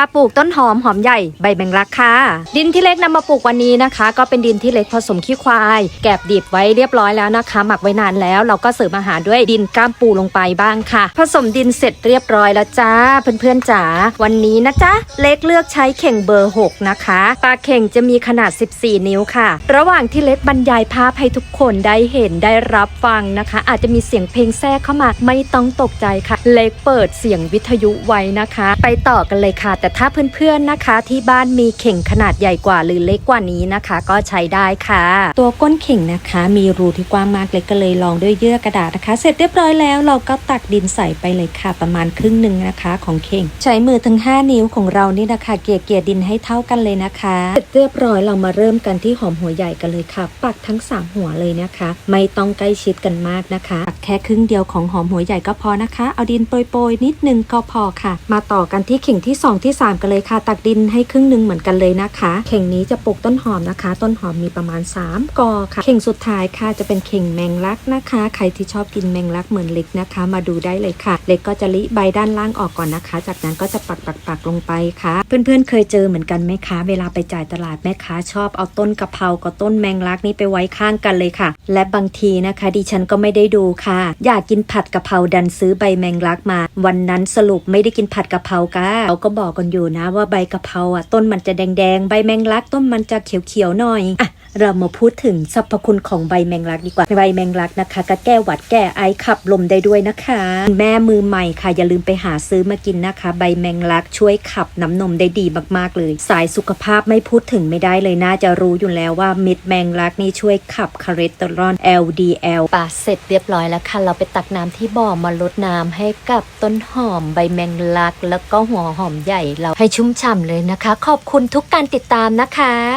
าปลูกต้นหอมหอมใหญ่ใบแมงลักค่ะ ดินที่เล็กนำมาปลูกวันนี้นะคะ ก็เป็นดินที่เล็กผสมขี้ควาย แกบดิบไว้เรียบร้อยแล้วนะคะ หมักไว้นานแล้ว เราก็เสริมอาหารด้วยดินก้ามปูลงไปบ้างค่ะ ผสมดินเสร็จเรียบร้อยแล้วจ้า เพื่อนๆจ๋าวันนี้นะจ๊ะเล็กเลือกใช้เข่งเบอร์ 6 นะคะปลาเข่งจะมีขนาด 14 นิ้วค่ะ ระหว่างที่เล็กบรรยายภาพให้ทุกคนได้เห็นได้รับฟังนะคะ อาจจะมีเสียงเพลงแทรกเข้ามาไม่ต้องตกใจค่ะ เล็กเปิดเสียงวิทยุไว้นะคะ ไปต่อกันเลยค่ะแต่ถ้าเพื่อนๆนะคะ ที่บ้านมีเข่งขนาดใหญ่กว่าหรือเล็กกว่านี้นะคะ ก็ใช้ได้ค่ะ ตัวก้นเข่งนะคะ มีรูที่กว้างมากเล็กก็เลยลองด้วยเยื่อกระดาษนะคะ เสร็จเรียบร้อยแล้วเราก็ตักดินใส่ไปเลยค่ะ ประมาณครึ่งหนึ่งนะคะ ของเข่ง ใช้มือทั้ง 5 นิ้วของเรานี่นะคะ เกลี่ยเกลี่ยดินให้เท่ากันเลยนะคะ เสร็จเรียบร้อยเรามาเริ่มกันที่หอมหัวใหญ่กันเลยค่ะ ปักทั้ง 3 หัวเลยนะคะ ไม่ต้องใกล้ชิดกันมากนะคะปักแค่ครึ่งเดียวของหอมหัวใหญ่ก็พอนะคะ เอาดินโปรยๆนิดนึงก็พอค่ะ มาต่อกันที่เข่งที่ 2 ที่3 กันเลยค่ะ ตักดินให้ครึ่งหนึ่งเหมือนกันเลยนะคะ เข่งนี้จะปลูกต้นหอมนะคะ ต้นหอมมีประมาณ 3กอค่ะ เข่งสุดท้ายค่ะจะเป็นเข่งแมงลักนะคะ ใครที่ชอบกินแมงลักเหมือนเล็กนะคะ มาดูได้เลยค่ะ เล็กก็จะลิใบด้านล่างออกก่อนนะคะ จากนั้นก็จะปักปักปักลงไปค่ะ เพื่อนๆเคยเจอเหมือนกันไหมคะ เวลาไปจ่ายตลาดแม่ค้าชอบเอาต้นกะเพรากับต้นแมงลักนี้ไปไว้ข้างกันเลยค่ะ และบางทีนะคะ ดิฉันก็ไม่ได้ดูค่ะ อยากกินผัดกะเพราดันซื้อใบแมงลักมา วันนั้นสรุปไม่ได้กินผัดกะเพราก้าเขาก็บอกกันอยู่นะว่าใบกะเพราอะต้นมันจะแดงๆ ใบแมงลักต้นมันจะเขียวๆหน่อยอะ เรามาพูดถึงสรรพคุณของใบแมงลักดีกว่า ใบแมงลักนะคะก็แก้หวัดแก้ไอขับลมได้ด้วยนะคะ แม่มือใหม่ค่ะอย่าลืมไปหาซื้อมากินนะคะ ใบแมงลักช่วยขับน้ำนมได้ดีมากๆเลย สายสุขภาพไม่พูดถึงไม่ได้เลยน่าจะรู้อยู่แล้วว่าเม็ดแมงลักนี่ช่วยขับคอเลสเตอรอล LDL ปาเสร็จเรียบร้อยแล้วค่ะ เราไปตักน้ำที่บ่อมาลดน้ำให้กับต้นหอมใบแมงลัก แล้วก็หัวหอมใหญ่เราให้ชุ่มฉ่ำเลยนะคะ ขอบคุณทุกการติดตามนะคะ